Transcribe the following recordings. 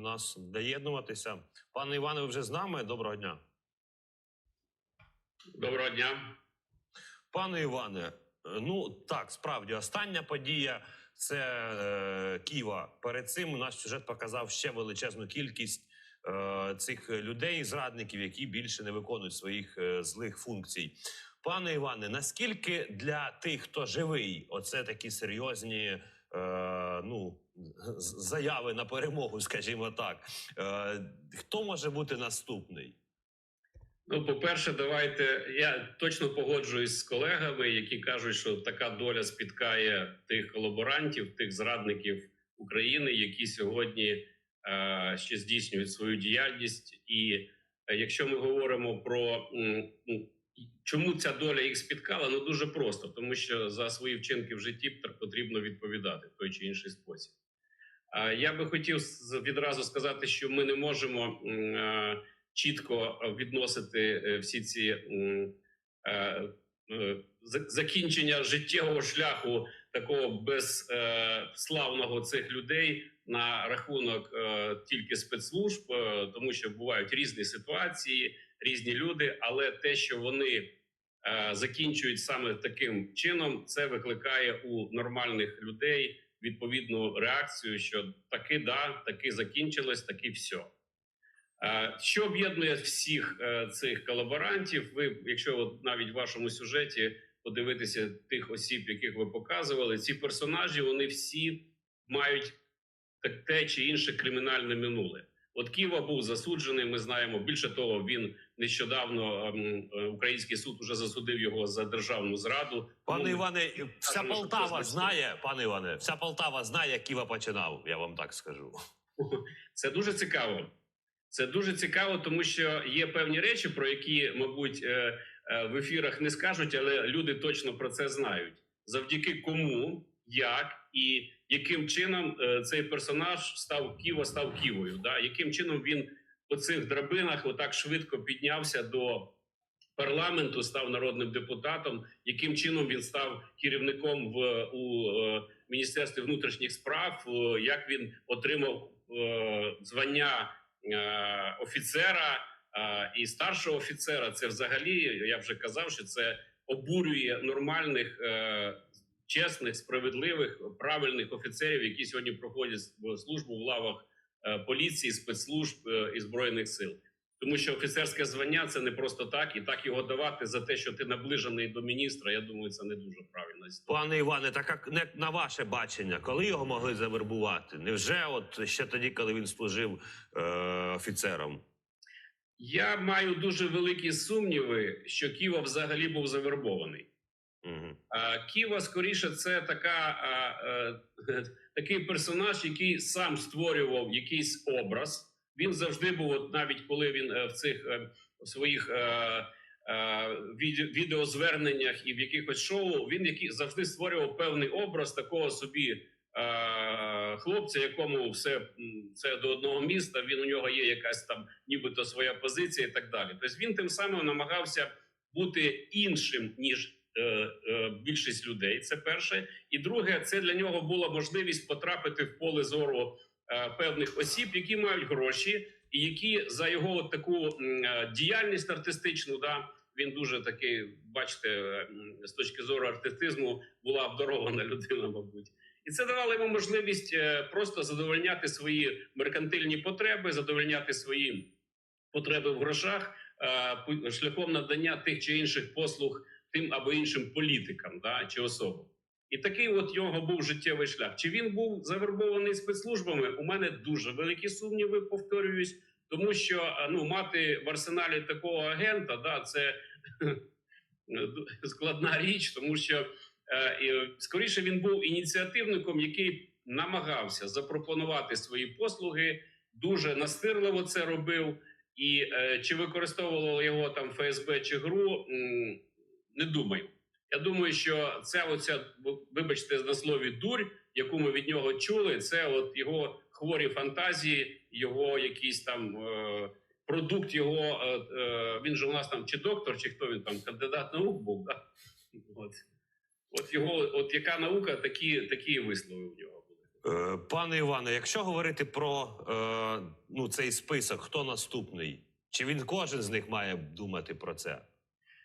нас доєднуватися. Пане Іване, ви вже з нами? Доброго дня. Доброго дня. Пане Іване, ну так, справді, остання подія це е, Ківа. Перед цим наш сюжет показав ще величезну кількість е, цих людей, зрадників, які більше не виконують своїх е, злих функцій. Пане Іване, наскільки для тих, хто живий, оце такі серйозні е, ну, заяви на перемогу, скажімо так. Е, хто може бути наступний? Ну, по-перше, давайте я точно погоджуюсь з колегами, які кажуть, що така доля спіткає тих колаборантів, тих зрадників України, які сьогодні е, ще здійснюють свою діяльність. І е, якщо ми говоримо про м, ну, чому ця доля їх спіткала, ну дуже просто, тому що за свої вчинки в житті тр- потрібно відповідати в той чи інший спосіб. Я би хотів відразу сказати, що ми не можемо чітко відносити е, всі ці е, е, за- закінчення життєвого шляху такого безславного цих людей на рахунок тільки спецслужб, тому що бувають різні ситуації, різні люди, але те, що вони е, закінчують саме таким чином, це викликає у нормальних людей відповідну реакцію, що таки да, таки закінчилось, таки все. Що об'єднує всіх е, цих колаборантів? Ви, якщо от навіть в вашому сюжеті подивитися тих осіб, яких ви показували, ці персонажі вони всі мають те чи інше кримінальне минуле. От Ківа був засуджений. Ми знаємо. Більше того, він нещодавно ем, е, український суд уже засудив його за державну зраду. Пане Тому- Іване, вся Полтава знає, пане Іване, вся Полтава знає, як Ківа починав, я вам так скажу. Це дуже цікаво. Це дуже цікаво, тому що є певні речі, про які, мабуть, е, е, в ефірах не скажуть, але люди точно про це знають. Завдяки кому, як і яким чином е, цей персонаж став Ківо, став Ківою. Да? Яким чином він по цих драбинах отак швидко піднявся до парламенту, став народним депутатом, яким чином він став керівником в у е, міністерстві внутрішніх справ, е, як він отримав звання офіцера і старшого офіцера. Це взагалі я вже казав, що це обурює нормальних, чесних, справедливих, правильних офіцерів, які сьогодні проходять службу в лавах е, поліції, спецслужб е, і збройних сил. Тому що офіцерське звання це не просто так, і так його давати за те, що ти наближений до міністра. Я думаю, це не дуже правильно. Пане Іване, так як не на ваше бачення, коли його могли завербувати? Невже от ще тоді, коли він служив е, офіцером? Я маю дуже великі сумніви, що Ківа взагалі був завербований. Ківа, скоріше, це така, е, такий персонаж, який сам створював якийсь образ. Він завжди був, навіть коли він е, в цих в своїх е, е, відеозверненнях і в якихось шоу, він який завжди створював певний образ такого собі хлопця, якому все, все до одного міста. Він у нього є якась там, нібито своя позиція і так далі. Тобто він тим самим намагався бути іншим ніж. Е, е, Більшість людей це перше, і друге, це для нього була можливість потрапити в поле зору е, певних осіб, які мають гроші, і які за його таку діяльність артистичну, да він дуже такий, бачите, з точки зору артистизму була обдарована людина, мабуть. І це давало йому можливість просто задовольняти свої меркантильні потреби, задовольняти свої потреби в грошах шляхом надання тих чи інших послуг тим або іншим політикам, да, чи особам. І такий от його був життєвий шлях. Чи він був завербований спецслужбами? У мене дуже великі сумніви, повторююсь, тому що е, ну мати в арсеналі такого агента, да, це складна річ, тому що е, скоріше він був ініціативником, який намагався запропонувати свої послуги, дуже настирливо це робив. І е, чи використовувало його там ФСБ чи ГРУ, не думаю. Я думаю, що ця оця, вибачте, на слові дурь, яку ми від нього чули, це от його хворі фантазії, його якийсь там е, продукт його. Е, е, він же у нас там чи доктор, чи хто він там кандидат наук був. Да? От. от його, от яка наука, такі, такі вислови у нього були. Е, Пане Іване, якщо говорити про е, ну, цей список, хто наступний? Чи він кожен з них має думати про це?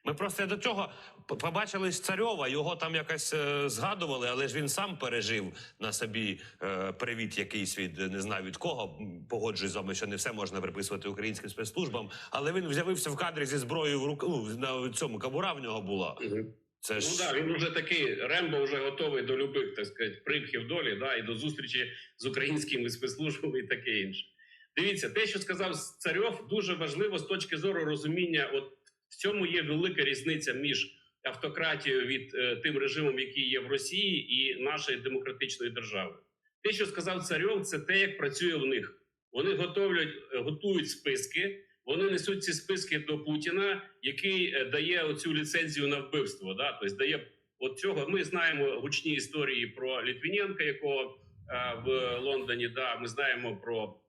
Ми просто до цього побачили ж царьова, його там якось е, згадували, але ж він сам пережив на собі е, привіт якийсь від не знаю від кого. Погоджуюсь з вами, що не все можна приписувати українським спецслужбам, але він з'явився в кадрі зі зброєю в руку. Ну, на цьому кабура в нього була. Це ж Ну да, він вже такий Рембо вже готовий до любих, так сказати, примхів долі, да, і до зустрічі з українськими спецслужбами і таке інше. Дивіться, те, що сказав Царьов, дуже важливо з точки зору розуміння. От цьому є велика різниця між автократією від е, тим режимом, який є в Росії, і нашої демократичної держави. Те, що сказав Царьов, це те, як працює в них. Вони готовлять, е, готують списки. Вони несуть ці списки до Путіна, який е, дає оцю ліцензію на вбивство. Да? Тобто дає от цього. Ми знаємо гучні історії про Літвіненка, якого е, в Лондоні. Да, ми знаємо про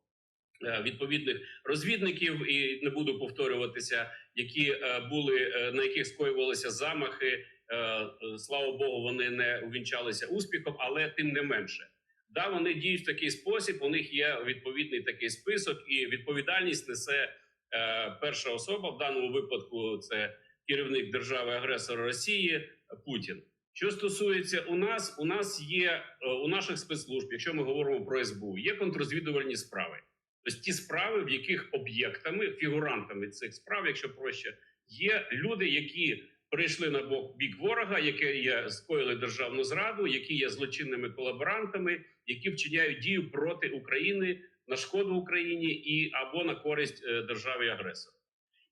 відповідних розвідників, і не буду повторюватися, які е, були е, на яких скоювалися замахи. Е, е, слава Богу, вони не увінчалися успіхом, але тим не менше. Да, вони діють в такий спосіб. У них є відповідний такий список, і відповідальність несе е, перша особа. В даному випадку це керівник держави-агресора Росії Путін. Що стосується у нас, у нас є е, у наших спецслужб, якщо ми говоримо про СБУ, є контррозвідувальні справи. Тобто ті справи, в яких об'єктами, фігурантами цих справ, якщо проще, є люди, які прийшли на бок бік ворога, які є скоїли державну зраду, які є злочинними колаборантами, які вчиняють дію проти України на шкоду Україні і або на користь е, державі агресора.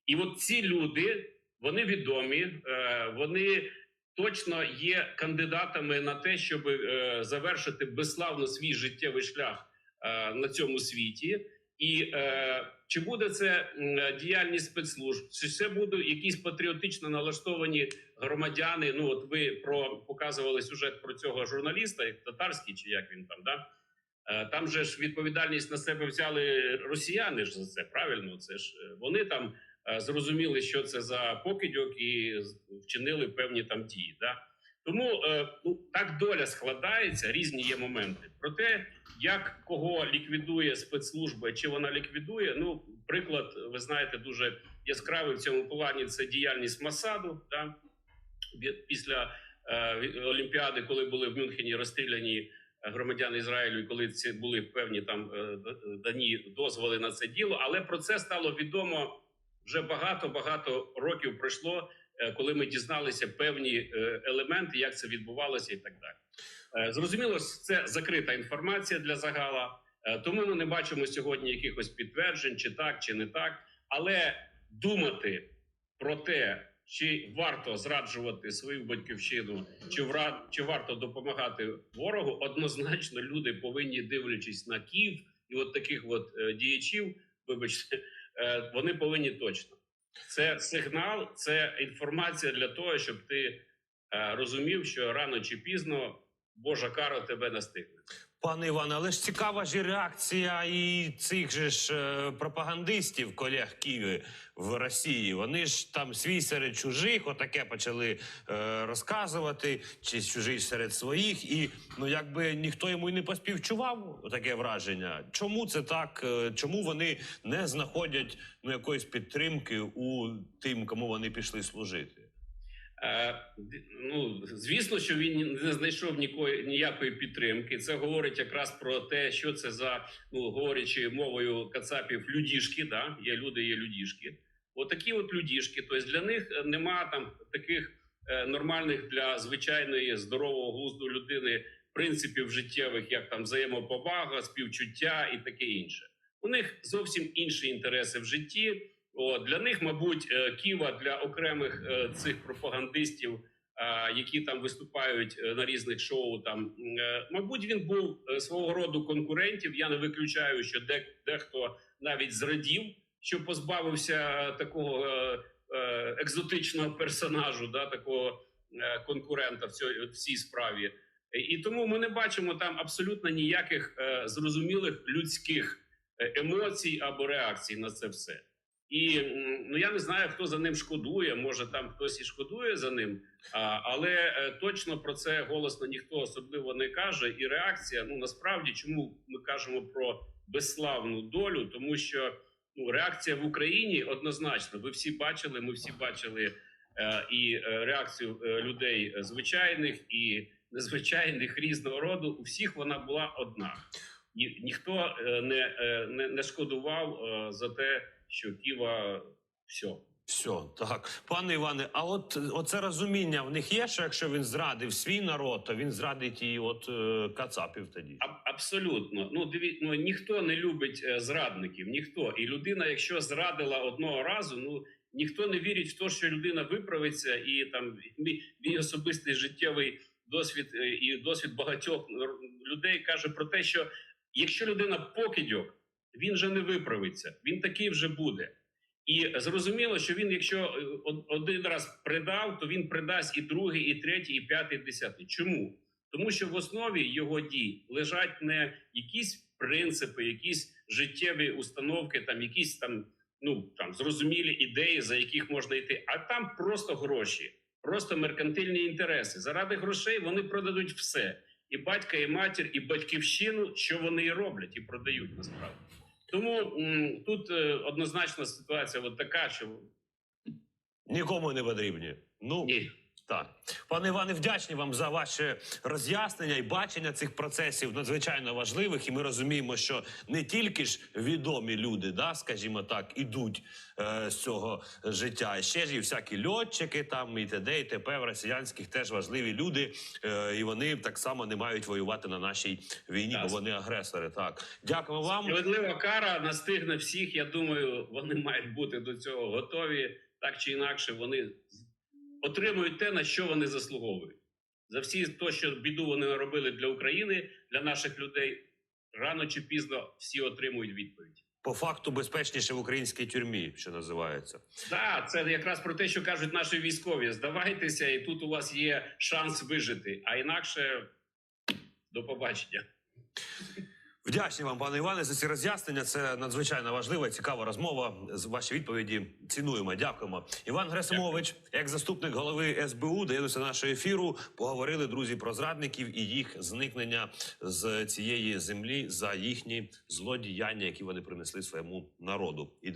І от ці люди вони відомі, е, вони точно є кандидатами на те, щоб е, завершити безславно свій життєвий шлях на цьому світі. І е, чи буде це діяльність спецслужб, чи це будуть якісь патріотично налаштовані громадяни? Ну от ви про показували сюжет про цього журналіста, як татарський, чи як він там да Е, там же ж відповідальність на себе взяли росіяни ж за це. Правильно, це ж е, вони там е, зрозуміли, що це за покидьок, і вчинили певні там дії. Да? Тому е, ну так доля складається, різні є моменти. Про те, як кого ліквідує спецслужба, чи вона ліквідує. Ну, приклад, ви знаєте, дуже яскравий в цьому плані це діяльність Масаду. Да? Після е, Олімпіади, коли були в Мюнхені розстріляні е, громадяни Ізраїлю, і коли ці були певні там е, дані дозволи на це діло. Але про це стало відомо вже багато багато років пройшло, коли ми дізналися певні е, елементи, як це відбувалося, і так далі. Е, Зрозуміло, це закрита інформація для загала, е, тому ми не бачимо сьогодні якихось підтверджень, чи так, чи не так. Але думати про те, чи варто зраджувати свою батьківщину, чи вра... чи варто допомагати ворогу, однозначно люди повинні дивлячись на Київ і от таких от е, діячів, вибачте, е, вони повинні точно. Це сигнал, це інформація для того, щоб ти е, розумів, що рано чи пізно Божа кара тебе настигне. Пане Іване, але ж цікава ж реакція і цих же ж е, пропагандистів, колег Києві в Росії. Вони ж там свій серед чужих, отаке почали е, розказувати, чи чужий серед своїх, і ну якби ніхто йому й не поспівчував таке враження. Чому це так? Е, Чому вони не знаходять ну якоїсь підтримки у тим, кому вони пішли служити? Е, ну, звісно, що він не знайшов нікої, ніякої підтримки. Це говорить якраз про те, що це за, ну говорячи мовою кацапів, людішки. Да? Є люди, є людішки. Отакі от людішки. Тобто для них нема там таких е, нормальних для звичайної здорового глузду людини принципів життєвих, як там взаємоповага, співчуття і таке інше. У них зовсім інші інтереси в житті. Для них, мабуть, е, Ківа для окремих е, цих пропагандистів, е, які там виступають на різних шоу. Там мабуть, він був свого роду конкурентів. Я не виключаю, що дехто навіть зрадів, що позбавився такого екзотичного персонажу, да, такого конкурента в цій, справі. І тому ми не бачимо там абсолютно ніяких зрозумілих людських емоцій або реакцій на це все. І ну я не знаю, хто за ним шкодує. Може, там хтось і шкодує за ним, а, але е, точно про це голосно ніхто особливо не каже. І реакція, ну насправді, чому ми кажемо про безславну долю, тому що ну, реакція в Україні однозначно. Ви всі бачили, ми всі бачили е, і е, реакцію е, людей звичайних і незвичайних різного роду. У всіх вона була одна. Ні, ніхто не, не, не шкодував за те, що Ківа все. Все, так. Пане Іване, а от оце розуміння в них є, що якщо він зрадив свій народ, то він зрадить і от е, Кацапів тоді. А- Абсолютно. Ну диві, ну ніхто не любить е, зрадників, ніхто. І людина, якщо зрадила одного разу, ну ніхто не вірить в те, що людина виправиться, і там мій, мій особистий життєвий досвід е, і досвід багатьох людей каже про те, що якщо людина покидьок, він же не виправиться, він такий вже буде. І зрозуміло, що він, якщо е, один раз придав, то він придасть і другий, і третій, і п'ятий, і десятий. Чому? Тому що в основі його дій лежать не якісь принципи, якісь життєві установки, там якісь там ну там зрозумілі ідеї, за яких можна йти, а там просто гроші, просто меркантильні інтереси. Заради грошей вони продадуть все: і батька, і матір, і батьківщину, що вони і роблять, і продають насправді. Тому тут е, однозначно ситуація от така, що Нікому не потрібні. Ну ні. Так. Пане Іване, вдячні вам за ваше роз'яснення і бачення цих процесів надзвичайно важливих. І ми розуміємо, що не тільки ж відомі люди, да, скажімо так, ідуть е, з цього життя. Ще ж і всякі льотчики, там і т.д. і т.п. в росіянських теж важливі люди, е, і вони так само не мають воювати на нашій війні, бо вони агресори. Так, дякуємо вам. Справедлива кара настигне всіх. Я думаю, вони мають бути до цього готові. Так чи інакше, вони отримують те, на що вони заслуговують. За всі то, що біду вони наробили для України, для наших людей, рано чи пізно всі отримують відповідь. По факту безпечніше в українській тюрмі, що називається. Так, це якраз про те, що кажуть наші військові: здавайтеся, і тут у вас є шанс вижити. А інакше до побачення. Вдячні вам, пане Іване, за ці роз'яснення. Це надзвичайно важлива, і цікава розмова. З ваші відповіді цінуємо. Дякуємо. Іван Гресимович, як заступник голови СБУ, доєднався до нашого ефіру. Поговорили друзі про зрадників і їх зникнення з цієї землі за їхні злодіяння, які вони принесли своєму народу. І